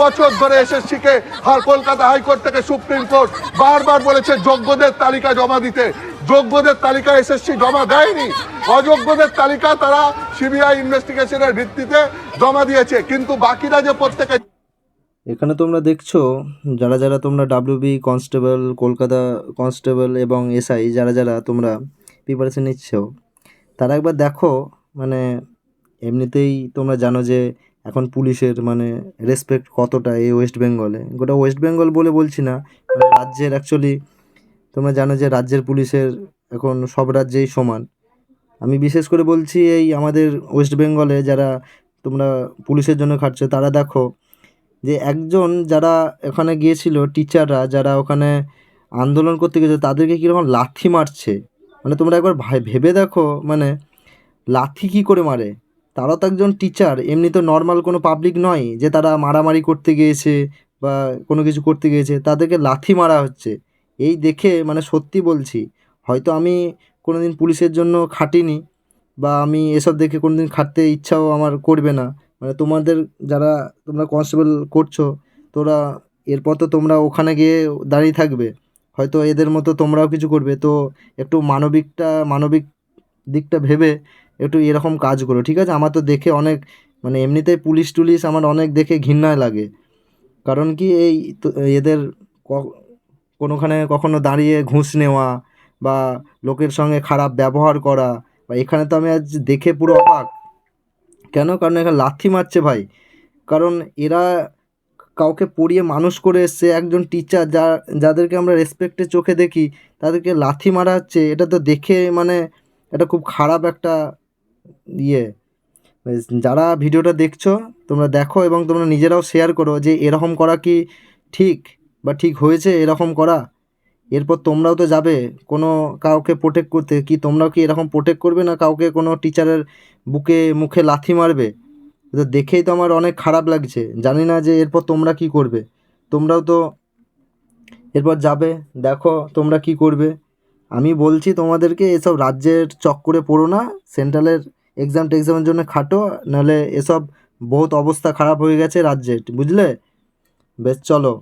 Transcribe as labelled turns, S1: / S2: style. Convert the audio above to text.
S1: বছর ধরে এসএসসিকে কলকাতা হাইকোর্ট থেকে সুপ্রিম কোর্ট বারবার বলেছে যোগ্যদের তালিকা জমা দিতে। যোগ্যদের তালিকা এসএসসি জমা দেয়নি। অযোগ্যদের তালিকা তারা সিবিআই ইনভেস্টিগেশনের ভিত্তিতে জমা দিয়েছে। কিন্তু বাকিরা যে প্রত্যেকে
S2: এখানে তোমরা দেখছ, যারা যারা তোমরা ডাব্লিউবি কনস্টেবল, কলকাতা কনস্টেবল এবং এসআই যারা যারা তোমরা প্রিপারেশন নিচ্ছ, তারা একবার দেখো মানে এমনিতেই তোমরা জানো যে এখন পুলিশের মানে রেসপেক্ট কতটা এই ওয়েস্ট বেঙ্গলে গোটা ওয়েস্ট বেঙ্গল বলে বলছি না মানে রাজ্যের অ্যাকচুয়ালি তোমরা জানো যে রাজ্যের পুলিশের এখন সব রাজ্যেই সমান। আমি বিশেষ করে বলছি এই আমাদের ওয়েস্ট বেঙ্গলে যারা তোমরা পুলিশের জন্য খাটছো, তারা দেখো যে একজন যারা ওখানে গিয়েছিল টিচাররা যারা ওখানে আন্দোলন করতে গেছে, তাদেরকে কীরকম লাথি মারছে? মানে তোমরা একবার ভাই- ভেবে দেখো মানে লাথি কী করে মারে? তারা তো একজন টিচার এমনি তো নর্মাল কোনো পাবলিক নয় যে তারা মারামারি করতে গিয়েছে বা কোনো কিছু করতে গিয়েছে, তাদেরকে লাথি মারা হচ্ছে। এই দেখে মানে সত্যি বলছি, হয়তো আমি কোনো দিন পুলিশের জন্য খাটিনি বা আমি এসব দেখে কোনো দিন খাটতে ইচ্ছাও আমার করবে না। মানে তোমাদের যারা তোমরা কনস্টেবল করছ, তোরা এরপর তো তোমরা ওখানে গিয়ে দাঁড়িয়ে থাকবে। হয়তো এদের মতো তোমরাও কিছু করবে। তো একটু মানবিকটা, মানবিক দিকটা ভেবে একটু এরকম কাজ করো, ঠিক আছে? আমার তো দেখে অনেক মানে এমনিতেই পুলিশ টুলিশ আমার অনেক দেখে ঘৃণায় লাগে। কারণ কি এই এদের কোনোখানে কখনো দাঁড়িয়ে ঘুষ নেওয়া বা লোকের সঙ্গে খারাপ ব্যবহার করা, বা এখানে তো আমি আজ দেখে পুরো অবাক। কেন? কারণ এখানে লাথি মারছে ভাই। কারণ এরা কাউকে পড়িয়ে মানুষ করে এসছে, একজন টিচার যা, যাদেরকে আমরা রেসপেক্টের চোখে দেখি, তাদেরকে লাথি মারা হচ্ছে এটা তো দেখে মানে এটা খুব খারাপ একটা ইয়ে যারা ভিডিওটা দেখছ, তোমরা দেখো এবং তোমরা নিজেরাও শেয়ার করো যে এরকম করা কি ঠিক বা ঠিক হয়েছে এরকম করা। এরপর তোমরাও তো যাবে কোনো কাউকে প্রোটেক্ট করতে। কি তোমরাও কি এরকম প্রোটেক্ট করবে না কাউকে কোনো টিচারের বুকে মুখে লাথি মারবে? তো দেখেই তো আমার অনেক খারাপ লাগছে। জানি না যে এরপর তোমরা কি করবে। তোমরাও তো এরপর যাবে, দেখো তোমরা কি করবে। আমি বলছি তোমাদেরকে এসব রাজ্যের চক্করে পড়ো না সেন্ট্রালের এক্সাম টেক্সামের জন্য খাটো, নাহলে এসব বহুত অবস্থা খারাপ হয়ে গেছে রাজ্যের বুঝলে? বেশ, চলো।